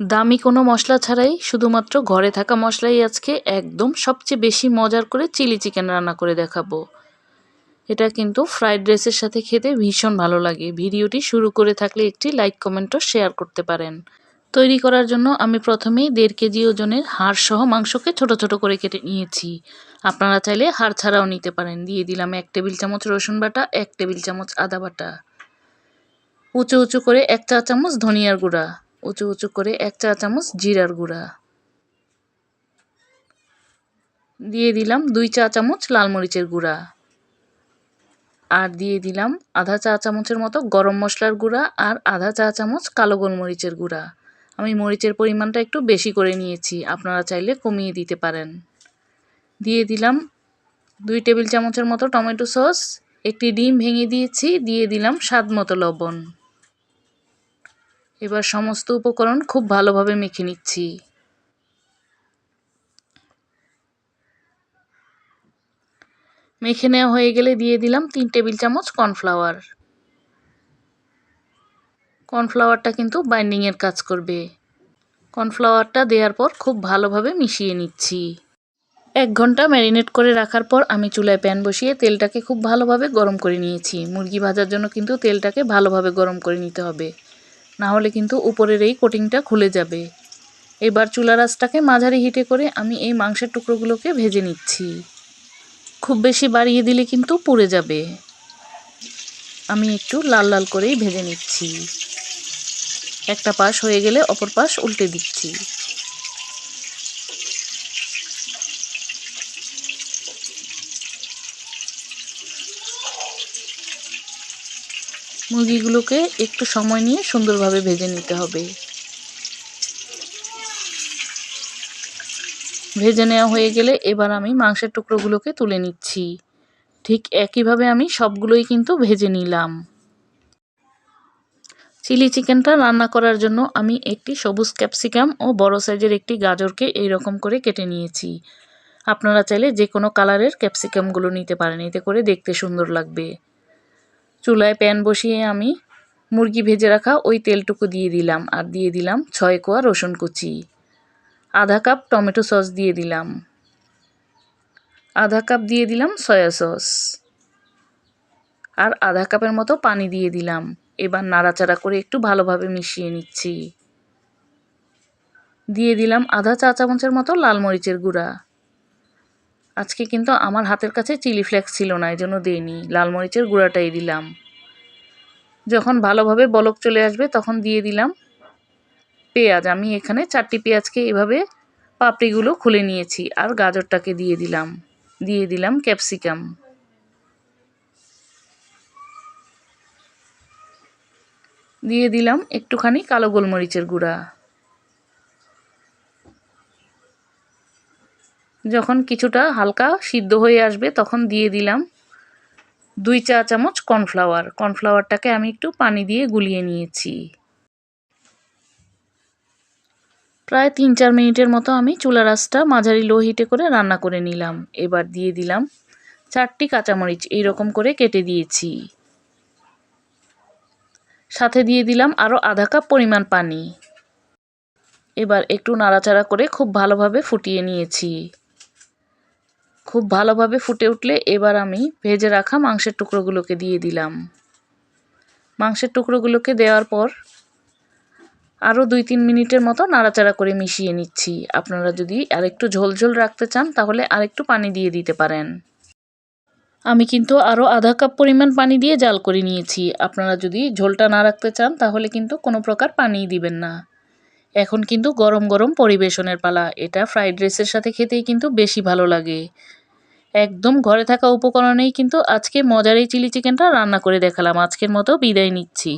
দামি কোনো মশলা ছাড়াই শুধুমাত্র ঘরে থাকা মশলাই আজকে একদম সবচেয়ে বেশি মজার করে চিলি চিকেন রান্না করে দেখাবো। এটা কিন্তু ফ্রাইড রাইসের সাথে খেতে ভীষণ ভালো লাগে। ভিডিওটি শুরু করে থাকলে একটি লাইক কমেন্টও শেয়ার করতে পারেন। তৈরি করার জন্য আমি প্রথমেই দেড় কেজি ওজনের হাড় সহ মাংসকে ছোট ছোট করে কেটে নিয়েছি। আপনারা চাইলে হাড় ছাড়াও নিতে পারেন। দিয়ে দিলাম এক টেবিল চামচ রসুন বাটা, এক টেবিল চামচ আদা বাটা। উঁচু উঁচু করে এক চা চামচ ধনিয়ার গুঁড়া। উঁচু উঁচু করে এক চা চামচ জিরার গুঁড়া। দিয়ে দিলাম দুই চা চামচ লাল মরিচের গুঁড়া। আর দিয়ে দিলাম আধা চা চামচের মতো গরম মশলার গুঁড়া আর আধা চা চামচ কালো গোলমরিচের গুঁড়া। আমি মরিচের পরিমাণটা একটু বেশি করে নিয়েছি, আপনারা চাইলে কমিয়ে দিতে পারেন। দিয়ে দিলাম দুই টেবিল চামচের মতো টমেটো সস, একটি ডিম ভেঙে দিয়েছি, দিয়ে দিলাম স্বাদ মতো লবণ। এবার সমস্ত উপকরণ খুব ভালোভাবে মেখে নিচ্ছি। মেখে নেওয়া হয়ে গেলে দিয়ে দিলাম তিন টেবিল চামচ কর্নফ্লাওয়ার। কর্নফ্লাওয়ারটা কিন্তু বাইন্ডিংয়ের কাজ করবে। কর্নফ্লাওয়ারটা দেওয়ার পর খুব ভালোভাবে মিশিয়ে নিচ্ছি। এক ঘণ্টা ম্যারিনেট করে রাখার পর আমি চুলায় প্যান বসিয়ে তেলটাকে খুব ভালোভাবে গরম করে নিয়েছি। মুরগি ভাজার জন্য কিন্তু তেলটাকে ভালোভাবে গরম করে নিতে হবে। না হলে কিন্তু উপরের এই কোটিংটা খুলে যাবে। এবার চুলা রাসটাকে মাঝারি হিটে করে আমি এই মাংসের টুকরোগুলোকে ভেজে নিচ্ছি। খুব বেশি বাড়িয়ে দিলে কিন্তু পুড়ে যাবে। আমি একটু লাল লাল করেই ভেজে নিচ্ছি। একটা পাশ হয়ে গেলে অপর পাশ উল্টে দিচ্ছি। মুরগিগুলোকে একটু সময় নিয়ে সুন্দরভাবে ভেজে নিতে হবে। ভেজে নেওয়া হয়ে গেলে এবার আমি মাংসের টুকরোগুলোকে তুলে নিচ্ছি। ঠিক একইভাবে আমি সবগুলোই কিন্তু ভেজে নিলাম। চিলি চিকেনটা রান্না করার জন্য আমি একটি সবুজ ক্যাপসিকাম ও বড় সাইজের একটি গাজরকে এই রকম করে কেটে নিয়েছি। আপনারা চাইলে যে কোনো কালারের ক্যাপসিকামগুলো নিতে পারেন, এতে করে দেখতে সুন্দর লাগবে। চুলায় প্যান বসিয়ে আমি মুরগি ভেজে রাখা ওই তেলটুকু দিয়ে দিলাম আর দিয়ে দিলাম ছয় কোয়া রসুন কুচি। আধা কাপ টমেটো সস দিয়ে দিলাম। আধা কাপ দিয়ে দিলাম সয়া সস। আর আধা কাপের মতো পানি দিয়ে দিলাম। এবার নাড়াচাড়া করে একটু ভালোভাবে মিশিয়ে নিচ্ছি। দিয়ে দিলাম আধা চা চামচের মতো লাল মরিচের গুঁড়া। আজকে কিন্তু আমার হাতের কাছে চিলি ফ্লেক্স ছিল না এই জন্য দিইনি। লাল মরিচের গুঁড়াটাই দিলাম। যখন ভালোভাবে বলক চলে আসবে, তখন দিয়ে দিলাম পেঁয়াজ। আমি এখানে চারটি পেঁয়াজকে এভাবে পাপড়িগুলো খুলে নিয়েছি আর গাজরটাকে দিয়ে দিলাম। দিয়ে দিলাম ক্যাপসিকাম। দিয়ে দিলাম একটুখানি কালো গোলমরিচের গুঁড়া। যখন কিছুটা হালকা সিদ্ধ হয়ে আসবে, তখন দিয়ে দিলাম দুই চা চামচ কর্নফ্লাওয়ার। কর্নফ্লাওয়ারটাকে আমি একটু পানি দিয়ে গুলিয়ে নিয়েছি। প্রায় তিন চার মিনিটের মতো আমি চুলা রাসটা মাঝারি লো হিটে করে রান্না করে নিলাম। এবার দিয়ে দিলাম চারটি কাঁচামরিচ, এইরকম করে কেটে দিয়েছি। সাথে দিয়ে দিলাম আরও আধা কাপ পরিমাণ পানি। এবার একটু নাড়াচাড়া করে খুব ভালোভাবে ফুটিয়ে নিয়েছি। খুব ভালোভাবে ফুটে উঠলে এবার আমি ভেজে রাখা মাংসের টুকরোগুলোকে দিয়ে দিলাম। মাংসের টুকরোগুলোকে দেওয়ার পর আরও দুই তিন মিনিটের মতো নাড়াচাড়া করে মিশিয়ে নিচ্ছি। আপনারা যদি আরেকটু ঝোলঝোল রাখতে চান, তাহলে আরেকটু পানি দিয়ে দিতে পারেন। আমি কিন্তু আরও আধা কাপ পরিমাণ পানি দিয়ে জাল করে নিয়েছি। আপনারা যদি ঝোলটা না রাখতে চান, তাহলে কিন্তু কোনো প্রকার পানিই দিবেন না। এখন কিন্তু গরম গরম পরিবেশনের পালা। এটা ফ্রাইড রাইসের সাথে খেতেই কিন্তু বেশি ভালো লাগে। একদম ঘরে থাকা উপকরণেই কিন্তু আজকে মজার এই চিলি চিকেনটা রান্না করে দেখালাম। আজকের মতো বিদায় নিচ্ছি।